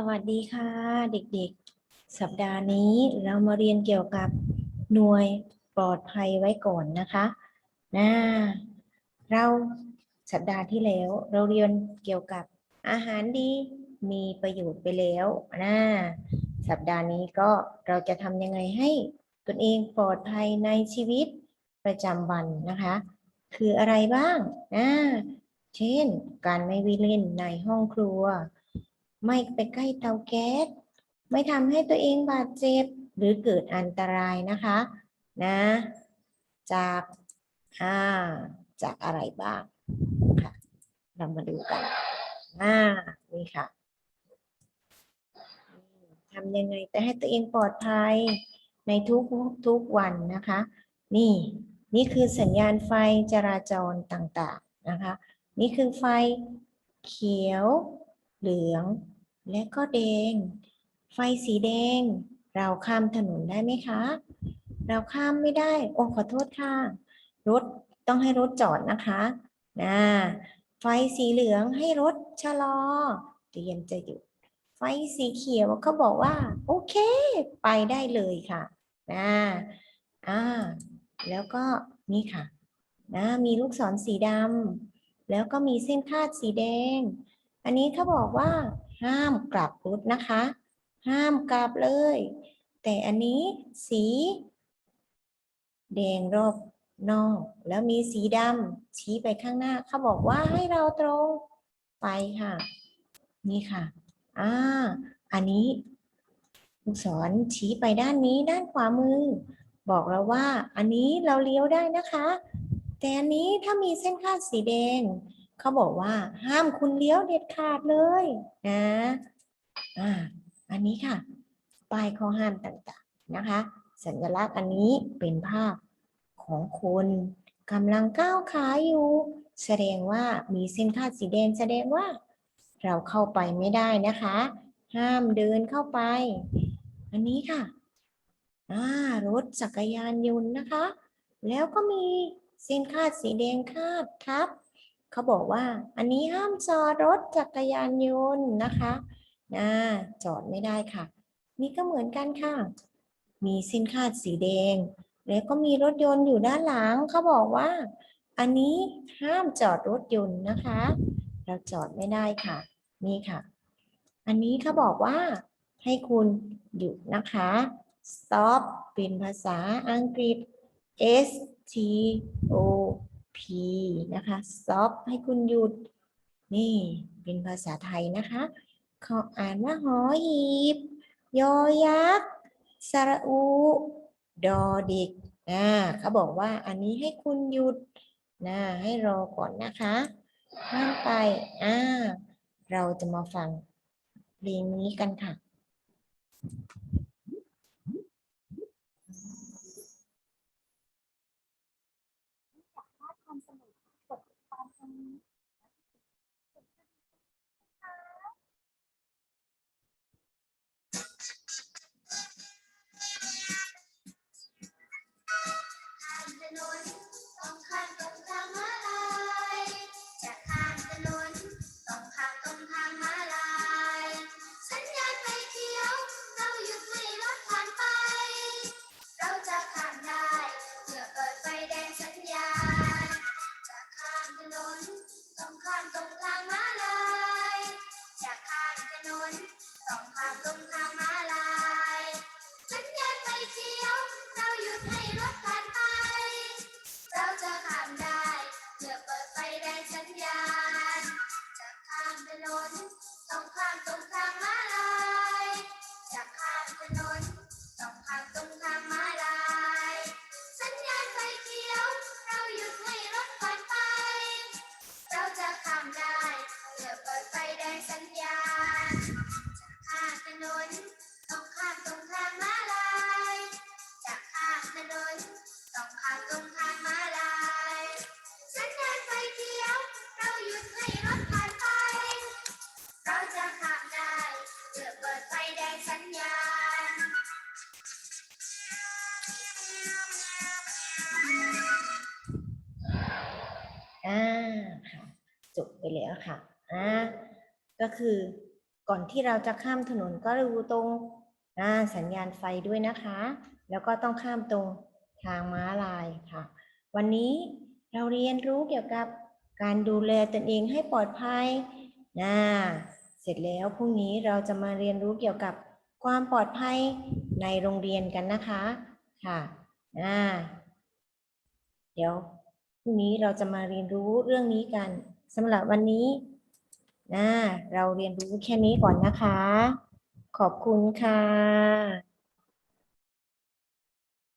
สวัสดีค่ะ เด็กๆ สัปดาห์นี้เรามาเรียนเกี่ยวกับหน่วยปลอดภัยไว้ก่อนนะคะนะเราสัปดาห์ที่แล้วเราเรียนเกี่ยวกับอาหารดีมีประโยชน์ไปแล้วนะสัปดาห์นี้ก็เราจะทำยังไงให้ตนเองปลอดภัยในชีวิตประจำวันนะคะ คืออะไรบ้างนะเช่น การไม่วิ่งเล่นในห้องครัว ไม่ไปใกล้เตาแก๊ส ไม่ทำให้ตัวเองบาดเจ็บหรือเกิดอันตรายนะคะ นะ จากอ่าจากอะไรบ้างค่ะ เรามาดูกันอ่านี่ค่ะทำยังไงแต่ให้ตัวเองปลอดภัยในทุกทุกวันนะคะ นี่นี่คือสัญญาณไฟจราจรต่างๆนะคะ นี่คือไฟเขียว เหลือง และก็แดง ไฟสีแดง เราข้ามถนนได้ไหมคะ เราข้ามไม่ได้ โอ้ขอโทษค่ะ รถต้องให้รถจอดนะคะนะไฟสีเหลืองให้รถชะลอ เตรียมจะหยุด ไฟสีเขียวเขาบอกว่า โอเค ไปได้เลยค่ะนะอ่า แล้วก็นี่ค่ะนะมีลูกศรสีดำแล้วก็มีเส้นคาดสีแดง อันนี้เขาบอกว่า ห้ามกลับรถนะคะ ห้ามกลับเลย แต่อันนี้สี แดงรอบนอก แล้วมีสีดำชี้ไปข้างหน้าเขาบอกว่าให้เราตรงไปค่ะ นี่ค่ะอ่าอันนี้ลูกศรชี้ไปด้านนี้ด้านขวามือ บอกเราว่า อันนี้เราเลี้ยวได้นะคะ แต่อันนี้ถ้ามีเส้นคาดสีแดง เขาบอกว่าห้ามคุณเลี้ยวเด็ดขาดเลยนะอ่าอันนี้ค่ะ ป้ายข้อห้ามต่างๆนะคะ สัญลักษณ์อันนี้เป็นภาพของคนกำลังก้าวขาอยู่ แสดงว่ามีเส้นคาดสีแดงแสดงว่า เราเข้าไปไม่ได้นะคะ ห้ามเดินเข้าไป อันนี้ค่ะอ่ารถจักรยานยนต์นะคะ แล้วก็มีเส้นคาดสีแดงคาดทับ เขาบอกว่า อันนี้ห้ามจอดรถจักรยานยนต์นะคะนะจอดไม่ได้ค่ะ นี่ก็เหมือนกันค่ะ มีส้นคาสีแดง แล้วก็มีรถยนต์อยู่ด้านหลังเขาบอกว่า อันนี้ห้ามจอดรถยนต์นะคะ เราจอดไม่ได้ค่ะ นี่ค่ะ อันนี้เขาบอกว่า ให้คุณหยุดนะคะ stop เป็นภาษาอังกฤษ S T O P นะคะ stop ให้คุณหยุด นี่เป็นภาษาไทยนะคะเขาอ่านว่าหอหีบ ยอยักษ์สระอูดอเด็กอ่าเขาบอกว่าอันนี้ให้คุณหยุดนะให้รอก่อนนะคะห้ามไปอ่าเราจะมาฟังเพลงนี้กันค่ะ I don't know. อ่าค่ะจบไปแล้วค่ะอ่าก็คือก่อนที่เราจะข้ามถนนก็ดูตรงอ่าสัญญาณไฟด้วยนะคะ แล้วก็ต้องข้ามตรงทางม้าลายค่ะ วันนี้เราเรียนรู้เกี่ยวกับการดูแลตนเองให้ปลอดภัยนะเสร็จแล้วพรุ่งนี้เราจะมาเรียนรู้เกี่ยวกับความปลอดภัยในโรงเรียนกันนะคะค่ะอ่าเดี๋ยว รุ่งนี้เราจะมาเรียนรู้เรื่องนี้กันสำหรับวันนี้นะเราเรียนรู้แค่นี้ก่อนนะคะ ขอบคุณค่ะ